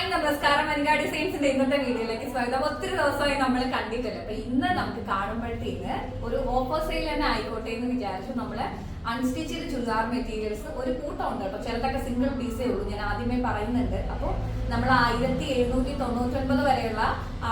Hi നമസ്കാരം വനികാ ഡിസൈൻസിന്റെ ഇന്നത്തെ വീഡിയോയിലേക്ക് സ്വാഗതം. ഒത്തിരി ദിവസമായി നമ്മൾ കണ്ടിട്ടില്ല. അപ്പൊ ഇന്ന് നമുക്ക് കാണുമ്പോഴത്തേക്ക് ഒരു ഓഫർ സെയിൽ തന്നെ ആയിക്കോട്ടെ എന്ന് വിചാരിച്ചു നമ്മൾ അൺസ്റ്റിച്ചഡ് ചുരിദാർ മെറ്റീരിയൽസ് ഒരു കൂട്ടം. ഉണ്ട് കേട്ടോ ചിലതൊക്കെ സിംഗിൾ പീസേ ഉള്ളൂ. ഞാൻ ആദ്യമേ പറയുന്നുണ്ട്. അപ്പോൾ നമ്മൾ ആയിരത്തി എഴുന്നൂറ്റി തൊണ്ണൂറ്റി ഒൻപത് വരെയുള്ള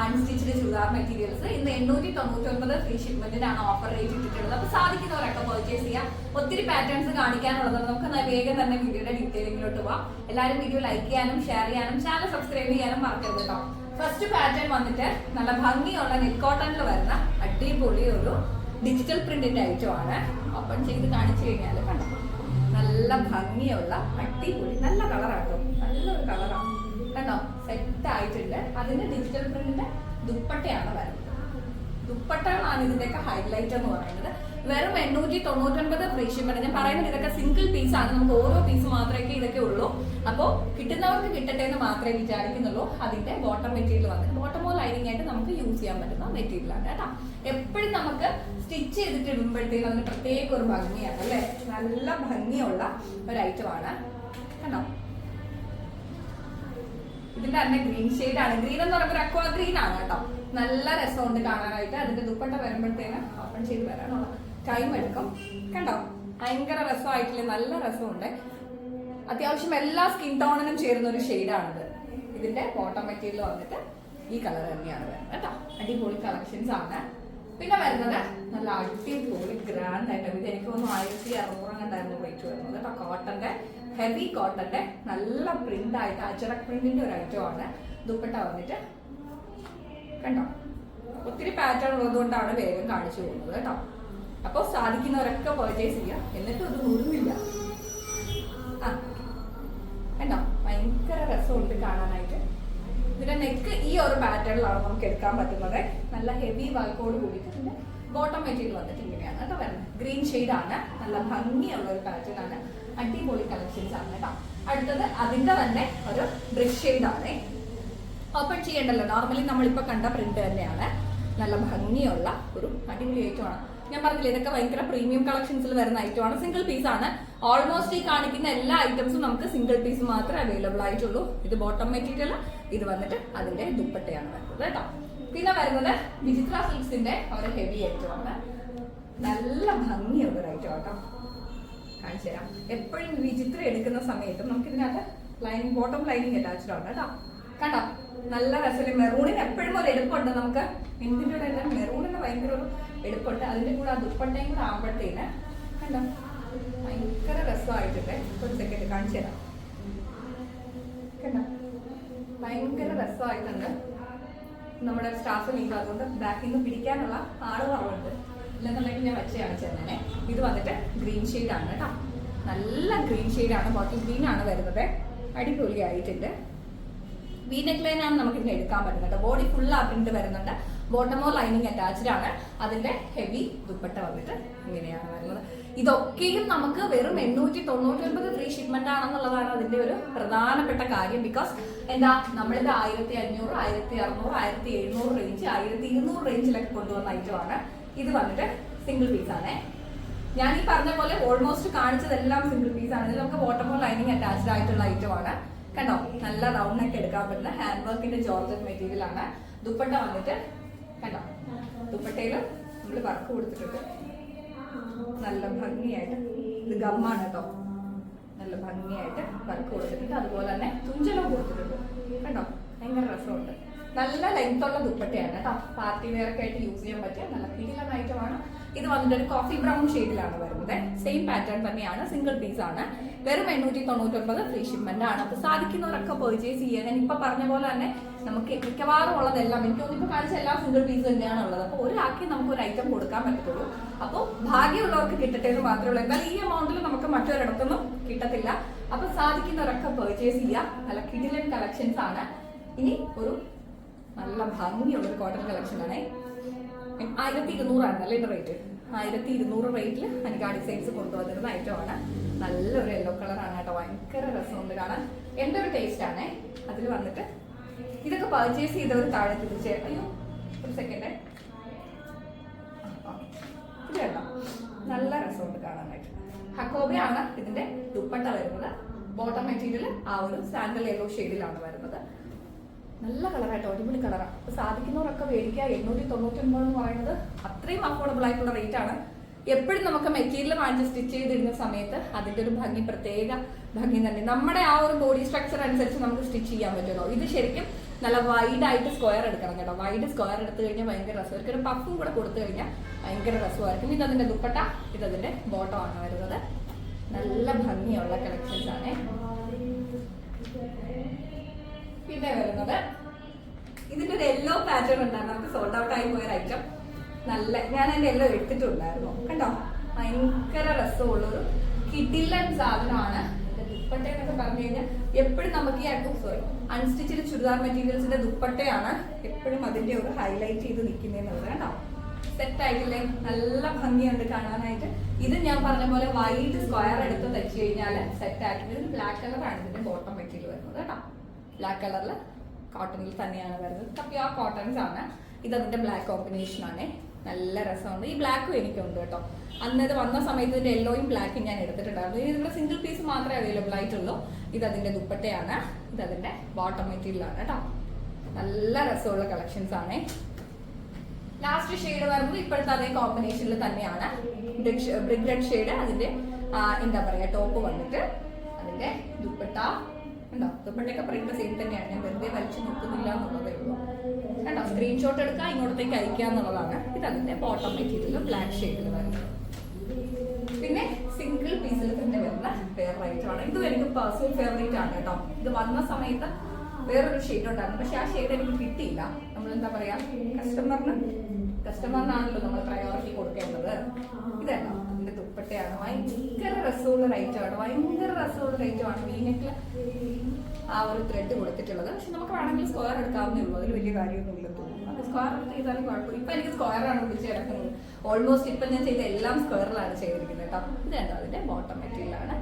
അൺസ്റ്റിച്ചഡ് ചുരിദാർ മെറ്റീരിയൽസ് ഇന്ന് എണ്ണൂറ്റി തൊണ്ണൂറ്റി ഒൻപത് ഫ്രീ ഷിപ്മെന്റിനാണ് ഓഫർ റേറ്റ് ഇട്ടിട്ടുള്ളത്. അപ്പൊ സാധിക്കുന്നവരൊക്കെ പർച്ചേസ് ചെയ്യാം. ഒത്തിരി പാറ്റേൺസ് കാണിക്കാനുള്ളത് നമുക്ക് വേഗം തന്നെ വീഡിയോയുടെ ഡീറ്റെയിലിങ്ങിലോട്ട് പോവാം. എല്ലാവരും വീഡിയോ ലൈക്ക് ചെയ്യാനും ഷെയർ ചെയ്യാനും ചാനൽ സബ്സ്ക്രൈബ് ചെയ്യാനും മറക്കരുത് കേട്ടോ. ഫസ്റ്റ് പാറ്റേൺ വന്നിട്ട് നല്ല ഭംഗിയുള്ള നെക്കോട്ടണിൽ കോട്ടണിൽ വരുന്ന അടിപൊളി ഒരു ഡിജിറ്റൽ പ്രിന്റിന്റെ ഐറ്റമാണ് ഓപ്പൺ ചെയ്ത് കാണിച്ചു കഴിഞ്ഞാൽ കണ്ടോ? നല്ല ഭംഗിയുള്ള അടിപൊളി നല്ല കളറാട്ടോ നല്ലൊരു കളറാണ് കണ്ടോ? സെറ്റ് ആയിട്ടുണ്ട്. അതിന്റെ ഡിജിറ്റൽ പ്രിന്റിന്റെ ദുപ്പട്ടയാണ് വരുന്നത്. ദുപ്പട്ടകളാണ് ഇതിന്റെയൊക്കെ ഹൈലൈറ്റ് എന്ന് പറയുന്നത്. വെറും എണ്ണൂറ്റി തൊണ്ണൂറ്റൊൻപത് ഫ്രീ ഞാൻ പറയുന്നത് ഇതൊക്കെ സിംഗിൾ പീസ് ആണ്. നമുക്ക് ഓരോ പീസ് മാത്രമേ ഇതൊക്കെ ഉള്ളൂ. അപ്പോൾ കിട്ടുന്നവർക്ക് കിട്ടട്ടെ എന്ന് മാത്രമേ വിചാരിക്കുന്നുള്ളൂ. അതിന്റെ ബോട്ടം മെറ്റീരിയൽ വന്നിട്ട് ബോട്ടം ബോട്ടമോ ലൈനിങ് ആയിട്ട് നമുക്ക് യൂസ് ചെയ്യാൻ പറ്റുന്ന മെറ്റീരിയൽ ആണ് കേട്ടോ. എപ്പോഴും നമുക്ക് സ്റ്റിച്ച് ചെയ്തിട്ട് ഇടുമ്പോഴത്തേക്കും അതിന് പ്രത്യേക ഒരു ഭംഗിയാണ് അല്ലേ? നല്ല ഭംഗിയുള്ള ഒരു ഐറ്റം ആണ്. കണ്ടോ? ഇതിന്റെ തന്നെ ഗ്രീൻ ഷെയ്ഡ് ആണ്. ഗ്രീൻ എന്ന് പറയുമ്പോൾ അക്വാ ഗ്രീൻ ആണ് കേട്ടോ. നല്ല രസമുണ്ട് കാണാനായിട്ട്. അതിന്റെ ദുപ്പട്ട വരുമ്പോഴത്തേന് ഓപ്പൺ ചെയ്ത് വരാനുള്ള ടൈം എടുക്കും. കണ്ടോ? ഭയങ്കര രസമായിട്ടില്ലേ? നല്ല രസമുണ്ട്. അത്യാവശ്യം എല്ലാ സ്കിൻ ടോണിനും ചേരുന്ന ഒരു ഷെയ്ഡാണിത് ഇതിന്റെ ബോട്ടം മെറ്റീരിയൽ വന്നിട്ട് ഈ കളർ തന്നെയാണ് വരുന്നത് കേട്ടോ. അടിപൊളി കളക്ഷൻസ് ആണ്. പിന്നെ വരുന്നത് നല്ല അടിപൊളി ഗ്രാൻഡ് ആയിട്ട് ഇത് എനിക്ക് തോന്നുന്നു ആയിരത്തി അറുന്നൂറ് കണ്ടായിരുന്നു റേറ്റ് വരുന്നത് കേട്ടോ. കോട്ടന്റെ ഹെവി കോട്ടന്റെ നല്ല പ്രിന്റ് ആയിട്ട് അജറക് പ്രിന്റിന്റെ ഒരു ഐറ്റം ആണ്. ദുപ്പട്ട വന്നിട്ട് കണ്ടോ? ഒത്തിരി പാറ്റേൺ ഉള്ളതുകൊണ്ടാണ് വേഗം കാണിച്ചു പോകുന്നത് കേട്ടോ. അപ്പോൾ സാധിക്കുന്നവരൊക്കെ പർച്ചേസ് ചെയ്യാം എന്നിട്ടും അത് നൂറുന്നില്ല ഇതിന്റെ നെക്ക് ഈ ഒരു പാറ്റേണിലാണ് നമുക്ക് എടുക്കാൻ പറ്റുന്നത്. നല്ല ഹെവി വർക്കോട് കൂടിയിട്ട് ഇതിന്റെ ബോട്ടം മെറ്റീരിയൽ വന്നിട്ട് ഇങ്ങനെയാണ് കേട്ടോ വരുന്നത്. ഗ്രീൻ ആണ്. നല്ല ഭംഗിയുള്ള ഒരു പാറ്റേൺ ആണ്. അടിപൊളി കളക്ഷൻസ് ആണ് കേട്ടോ. അടുത്തത് അതിന്റെ തന്നെ ഒരു ബ്രിഷ് ആണ്. ഓപ്പൺ ചെയ്യണ്ടല്ലോ. നോർമലി നമ്മളിപ്പോ കണ്ട പ്രിന്റ് തന്നെയാണ്. നല്ല ഭംഗിയുള്ള ഒരു അടിപൊളി ഐറ്റമാണ് ഞാൻ പറഞ്ഞില്ല ഇതൊക്കെ ഭയങ്കര പ്രീമിയം കളക്ഷൻസിൽ വരുന്ന ഐറ്റമാണ് സിംഗിൾ പീസ് ആണ്. ഓൾമോസ്റ്റ് ഈ കാണിക്കുന്ന എല്ലാ ഐറ്റംസും നമുക്ക് സിംഗിൾ പീസ് മാത്രമേ അവൈലബിൾ ആയിട്ടുള്ളൂ. ഇത് ബോട്ടം മെറ്റീരിയൽ ഇത് വന്നിട്ട് അതിന്റെ ദുപ്പട്ടയാണ് വരുന്നത് കേട്ടോ. പിന്നെ വരുന്നത് വിചിത്ര സിൽക്സിന്റെ ഒരു ഹെവി ഐറ്റം ആണ്. നല്ല ഭംഗിയുള്ള ഒരു ഐറ്റം കേട്ടോ കാണിച്ചു തരാം എപ്പോഴും വിചിത്ര എടുക്കുന്ന സമയത്തും നമുക്ക് ഇതിനകത്ത് ലൈനിങ് ബോട്ടം ലൈനിങ് അറ്റാച്ച്ഡ് ആണ് കേട്ടോ. കണ്ടോ? നല്ല രസമില്ല? മെറൂണിന് എപ്പോഴും ഒരു എടുപ്പുണ്ട് നമുക്ക്. എന്തിന്റെ കൂടെ തന്നെ മെറൂണിന് ഭയങ്കര ഒരു എടുപ്പുണ്ട്. അതിന്റെ കൂടെ ആ ദുപ്പട്ടയും കൂടെ ആവുമ്പോഴത്തേന് കണ്ടോ? ഭയങ്കര രസമായിട്ടുണ്ട് ഒരു സെക്കൻഡ് കാണിച്ചു തരാം. കണ്ടോ? ഭയങ്കര രസമായിട്ടുണ്ട്. നമ്മുടെ സ്റ്റാഫ് ലീവ് അതുകൊണ്ട് ബാക്കിൽ നിന്ന് പിടിക്കാനുള്ള ആൾ കുറവുണ്ട്. ഇല്ലെന്നുണ്ടെങ്കിൽ ഞാൻ വെച്ച് കാണിച്ചു തന്നെ ഇത് വന്നിട്ട് ഗ്രീൻ ഷെയ്ഡാണ് കേട്ടോ. നല്ല ഗ്രീൻ ഷെയ്ഡാണ് ബോട്ടിൽ ഗ്രീൻ ആണ് വരുന്നത്. അടിപൊളി ആയിട്ടുണ്ട് വി ആണ് നമുക്ക് ഇതിന് എടുക്കാൻ പറ്റുന്നത്. ബോഡി ഫുൾ ആ വരുന്നുണ്ട്. ബോട്ടമോ ലൈനിങ് അറ്റാച്ച്ഡ് ആണ്. അതിന്റെ ഹെവി ദുപ്പട്ട വന്നിട്ട് ഇങ്ങനെയാണ് വരുന്നത്. ഇതൊക്കെയും നമുക്ക് വെറും എണ്ണൂറ്റി തൊണ്ണൂറ്റി ഒൻപത് ഫ്രീ ഷിപ്മെന്റ് ആണെന്നുള്ളതാണ് അതിന്റെ ഒരു പ്രധാനപ്പെട്ട കാര്യം. ബിക്കോസ് എന്താ നമ്മളിത് ആയിരത്തി അഞ്ഞൂറ് ആയിരത്തി അറുന്നൂറ് ആയിരത്തി എഴുന്നൂറ് റേഞ്ച് ആയിരത്തി ഇരുന്നൂറ് റേഞ്ചിലൊക്കെ കൊണ്ടുവന്ന ഐറ്റമാണ് ഇത് വന്നിട്ട് സിംഗിൾ പീസ് ആണേ. ഞാൻ ഈ പറഞ്ഞ പോലെ ഓൾമോസ്റ്റ് കാണിച്ചതെല്ലാം സിംഗിൾ പീസ് ആണ്. നമുക്ക് വാട്ടർമോ ലൈനിങ് അറ്റാച്ച്ഡ് ആയിട്ടുള്ള ഐറ്റം ആണ്. കണ്ടോ? നല്ല റൗണ്ട് ഒക്കെ എടുക്കാൻ പറ്റുന്ന ഹാൻഡ് വർക്കിന്റെ ജോർജറ്റ് മെറ്റീരിയൽ ആണ്. ദുപ്പട്ട വന്നിട്ട് കണ്ടോ? ദുപ്പട്ടയിൽ നമ്മൾ വർക്ക് കൊടുത്തിട്ടുണ്ട്. നല്ല ഭംഗിയായിട്ട്. ഇത് ഗമ്മാണ് കേട്ടോ. നല്ല ഭംഗിയായിട്ട് വർക്ക് കൊടുത്തിട്ടുണ്ട്. അതുപോലെ തന്നെ തുഞ്ചലും കൊടുത്തിട്ടുണ്ട്. കണ്ടോ? ഭയങ്കര രസമുണ്ട്. നല്ല ലെങ്ത് ഉള്ള ദുപ്പട്ടയാണ് കേട്ടോ. പാർട്ടി വെയർ ഒക്കെ ആയിട്ട് യൂസ് ചെയ്യാൻ പറ്റിയ നല്ല കിടിലൻ ഐറ്റമാണ് ഇത് വന്നിട്ട് ഒരു കോഫി ബ്രൗൺ ഷെയ്ഡിലാണ് വരുന്നത്. സെയിം പാറ്റേൺ തന്നെയാണ്. സിംഗിൾ പീസ് ആണ്. വെറും എണ്ണൂറ്റി തൊണ്ണൂറ്റൊൻപത് ഫ്രീ ഷിപ്മെന്റ് ആണ്. അപ്പൊ സാധിക്കുന്നവരൊക്കെ പെർച്ചേസ് ചെയ്യാൻ ഞാൻ ഇപ്പൊ പറഞ്ഞ പോലെ തന്നെ നമുക്ക് മിക്കവാറും ഉള്ളതെല്ലാം എനിക്ക് തോന്നുന്നു ഇപ്പൊ കാണിച്ച എല്ലാ സിംഗിൾ പീസ് തന്നെയാണ് ഉള്ളത്. അപ്പോൾ ഒരാൾക്ക് നമുക്ക് ഒരു ഐറ്റം കൊടുക്കാൻ പറ്റത്തുള്ളൂ. അപ്പോൾ ഭാഗ്യമുള്ളവർക്ക് കിട്ടട്ടെ എന്ന് മാത്രമേ ഉള്ളൂ. എന്നാൽ ഈ എമൗണ്ടിൽ നമുക്ക് മറ്റൊരിടത്തൊന്നും കിട്ടത്തില്ല. അപ്പൊ സാധിക്കുന്നവരൊക്കെ പെർച്ചേസ് ചെയ്യുക. നല്ല കിടിലൻ കളക്ഷൻസ് ആണ്. ഇനി ഒരു നല്ല ഭംഗിയുള്ള ഒരു കോട്ടൺ കളക്ഷൻ ആണേ. ആയിരത്തി ഇരുന്നൂറാണ് അല്ലേ റേറ്റ് ആയിരത്തി ഇരുന്നൂറ് റേറ്റിൽ എനിക്ക് ഡിസൈൻസ് കൊണ്ടുവന്നിരുന്ന ഐറ്റമാണ് നല്ലൊരു യെല്ലോ കളറാണ് കേട്ടോ. ഭയങ്കര രസമുണ്ട് കാണാൻ. എന്റെ ഒരു ടേസ്റ്റ് ആണേ. അതിൽ വന്നിട്ട് ഇതൊക്കെ പർച്ചേസ് ചെയ്തവർ താഴെ തിരിച്ച് അയ്യോ ഒരു സെക്കൻഡ് ഇത് കേട്ടോ നല്ല രസമുണ്ട് കാണാനായിട്ട്. ഹക്കോബയാണ് ഇതിന്റെ ദുപ്പട്ട വരുന്നത്. ബോട്ടം മെറ്റീരിയൽ ആ ഒരു സാൻഡൽ യെല്ലോ ഷെയ്ഡിലാണ് വരുന്നത്. നല്ല കളറായിട്ടോ അടിപൊളി കളറാണ് അപ്പൊ സാധിക്കുന്നവരൊക്കെ മേടിക്കുക. എണ്ണൂറ്റി തൊണ്ണൂറ്റി ഒൻപത് എന്ന് പറയുന്നത് അത്രയും അഫോർഡബിൾ ആയിട്ടുള്ള റേറ്റ് ആണ്. എപ്പോഴും നമുക്ക് മെറ്റീരിയൽ വാങ്ങിച്ച് സ്റ്റിച്ച് ചെയ്തിരുന്ന സമയത്ത് അതിന്റെ ഒരു ഭംഗി പ്രത്യേക ഭംഗി തന്നെ. നമ്മുടെ ആ ഒരു ബോഡി സ്ട്രക്ചർ അനുസരിച്ച് നമുക്ക് സ്റ്റിച്ച് ചെയ്യാൻ പറ്റുമല്ലോ. ഇത് ശരിക്കും നല്ല വൈഡ് ആയിട്ട് സ്ക്വയർ എടുക്കണം കേട്ടോ. വൈഡ് സ്ക്വയർ എടുത്തു കഴിഞ്ഞാൽ ഭയങ്കര രസമായിരിക്കും ഒരു പഫും കൂടെ കൊടുത്തു കഴിഞ്ഞാൽ ഭയങ്കര രസമായിരിക്കും. ഇതതിന്റെ ദുപ്പട്ട അതിന്റെ ബോട്ടം ആണ് വരുന്നത്. നല്ല ഭംഗിയുള്ള കളക്ഷൻസ് ആണ്. പിന്നെ വരുന്നത്. ഇതിന്റെ ഒരു യെല്ലോ പാറ്റേൺ ഉണ്ടായിരുന്നു. നമുക്ക് സോൾഡ് ഔട്ട് ആയി പോയൊരു ഐറ്റം നല്ല ഞാൻ അതിന്റെ യെല്ലോ എടുത്തിട്ടുണ്ടായിരുന്നു. കണ്ടോ? ഭയങ്കര രസമുള്ളൊരു കിഡിലൻ സാധനമാണ്. ദുപ്പട്ട എന്നൊക്കെ പറഞ്ഞു കഴിഞ്ഞാൽ എപ്പോഴും നമുക്ക് ഈ സോറി അൺസ്റ്റിച്ചിൽ ചുരിദാർ മെറ്റീരിയൽസിന്റെ ദുപ്പട്ടയാണ് എപ്പോഴും അതിന്റെ ഒരു ഹൈലൈറ്റ് ചെയ്ത് നിൽക്കുന്നതെന്നുള്ളത്. കേട്ടോ സെറ്റ് ആയിട്ടില്ലേ? നല്ല ഭംഗിയുണ്ട് കാണാനായിട്ട്. ഇത് ഞാൻ പറഞ്ഞ പോലെ വൈറ്റ് സ്ക്വയർ എടുത്ത് തയ്ച്ചു കഴിഞ്ഞാൽ സെറ്റ് ആയിട്ട് ഇത് ബ്ലാക്ക് കളറാണ് ഇതിന്റെ ബോട്ടം മെറ്റീരിയൽ വരുന്നത്. കേട്ടോ ബ്ലാക്ക് കളറിൽ കോട്ടണിൽ തന്നെയാണ് വരുന്നത്. പ്യോർ കോട്ടൺസ് ആണ്. ഇത് അതിന്റെ ബ്ലാക്ക് കോമ്പിനേഷൻ ആണ്. നല്ല രസമുണ്ട്. ഈ ബ്ലാക്കും എനിക്കുണ്ട് കേട്ടോ. അന്ന് ഇത് വന്ന സമയത്ത് ഇതിന്റെ യെല്ലോയും ബ്ലാക്കും ഞാൻ എടുത്തിട്ടുണ്ടായിരുന്നു. ഇനി ഇതിന്റെ സിംഗിൾ പീസ് മാത്രമേ അവൈലബിൾ ആയിട്ടുള്ളൂ. ഇത് അതിന്റെ ദുപ്പട്ടയാണ്. ഇത് അതിന്റെ ബോട്ടം മെറ്റീരിയൽ ആണ് കേട്ടോ. നല്ല രസമുള്ള കളക്ഷൻസ് ആണ്. ലാസ്റ്റ് ഷെയ്ഡ് വരുന്നത് ഇപ്പോഴത്തെ അതേ കോമ്പിനേഷനിൽ തന്നെയാണ്. ബ്രിഗ്രഡ് ഷെയ്ഡ് അതിന്റെ ആ, എന്താ പറയാ ടോപ്പ് വന്നിട്ട് അതിന്റെ ദുപ്പട്ട. ഉണ്ടോ? ദുപ്പട്ടയൊക്കെ പറയുമ്പോൾ സെയിം തന്നെയാണ്. ഞാൻ വെറുതെ വലിച്ചു നോക്കുന്നില്ല എന്നുള്ളതേ ഉള്ളൂ. കണ്ടോ? സ്ക്രീൻഷോട്ട് എടുക്കുക ഇങ്ങോട്ടേക്ക് അയക്കുക എന്നുള്ളതാണ്. ഇത് അതിന്റെ ബോട്ടം മെറ്റീരിയൽ ബ്ലാക്ക് ഷെയ്ഡിൽ വരുന്നത്. പിന്നെ സിംഗിൾ പീസിൽ തന്നെ വരുന്ന ഫേവറേറ്റ് ആണ്. ഇതും എനിക്ക് പേഴ്സണൽ ഫേവറേറ്റ് ആണ് കേട്ടോ. ഇത് വന്ന സമയത്ത് വേറൊരു ഷെയ്ഡ് ഉണ്ടായിരുന്നു. പക്ഷെ ആ ഷെയ്ഡ് എനിക്ക് കിട്ടിയില്ല. നമ്മൾ എന്താ പറയാ? കസ്റ്റമറിന് കസ്റ്റമറിനാണല്ലോ നമ്മൾ പ്രയോറിറ്റി കൊടുക്കേണ്ടത്. ഇതല്ല അതിന്റെ ദുപ്പട്ടയാണ്. ഭയങ്കര രസമുള്ള റൈറ്റാണ് ഭയങ്കര രസമുള്ള ആണ്. വീനെക്കിൽ ആ ഒരു ത്രെഡ് കൊടുത്തിട്ടുള്ളത്. പക്ഷെ നമുക്ക് വേണമെങ്കിൽ സ്ക്വയർ എടുക്കാവുന്നേ ഉള്ളൂ. അതിൽ വലിയ കാര്യമൊന്നുമില്ല തോന്നുന്നു. സ്ക്വയർ എടുത്ത് ചെയ്താലും കുഴപ്പമില്ല. ഇപ്പൊ എനിക്ക് സ്ക്വയർ ആണ് പിടിച്ച് കിടക്കുന്നത്. ഓൾമോസ്റ്റ് ഇപ്പൊ ഞാൻ ചെയ്ത എല്ലാം സ്ക്വയറിലാണ് ചെയ്തിരിക്കുന്നത് കേട്ടോ. ഇതാണ് അതിന്റെ ബോട്ടം മെറ്റീരിയൽ ആണ്.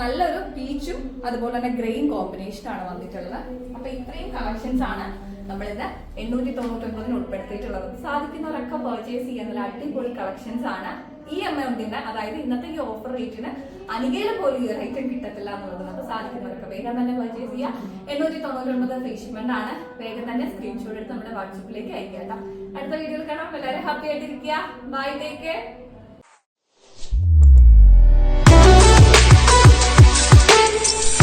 നല്ലൊരു പീച്ചും അതുപോലെ തന്നെ ഗ്രെയിൻ കോമ്പിനേഷൻ ആണ് വന്നിട്ടുള്ളത്. അപ്പൊ ഇത്രയും കളക്ഷൻസ് ആണ് നമ്മളിത് എണ്ണൂറ്റി തൊണ്ണൂറ്റൊമ്പതിന് ഉൾപ്പെടുത്തിയിട്ടുള്ളത് സാധിക്കുന്നവരൊക്കെ പർച്ചേസ് ചെയ്യുന്ന അടിപൊളി കളക്ഷൻസ് ആണ്. ഈ എമൗണ്ടിന് അതായത് ഇന്നത്തെ ഈ ഓഫർ റേറ്റിന് അനികയിലെ പോലും ഈ റേറ്റ് കിട്ടത്തില്ല എന്നുള്ളത് അപ്പൊ സാധിക്കുന്നവർക്ക് വേഗം തന്നെ പർച്ചേസ് ചെയ്യുക എണ്ണൂറ്റി തൊണ്ണൂറ്റൊമ്പത് ഫ്രീ ഷിപ്മെന്റ് ആണ്. വേഗം തന്നെ സ്ക്രീൻഷോട്ട് എടുത്ത് നമ്മുടെ വാട്സപ്പിലേക്ക് അയക്കാം അടുത്ത വീഡിയോയിൽ കാണാം. എല്ലാവരും ഹാപ്പി ആയിട്ടിരിക്കുക. Bye take care you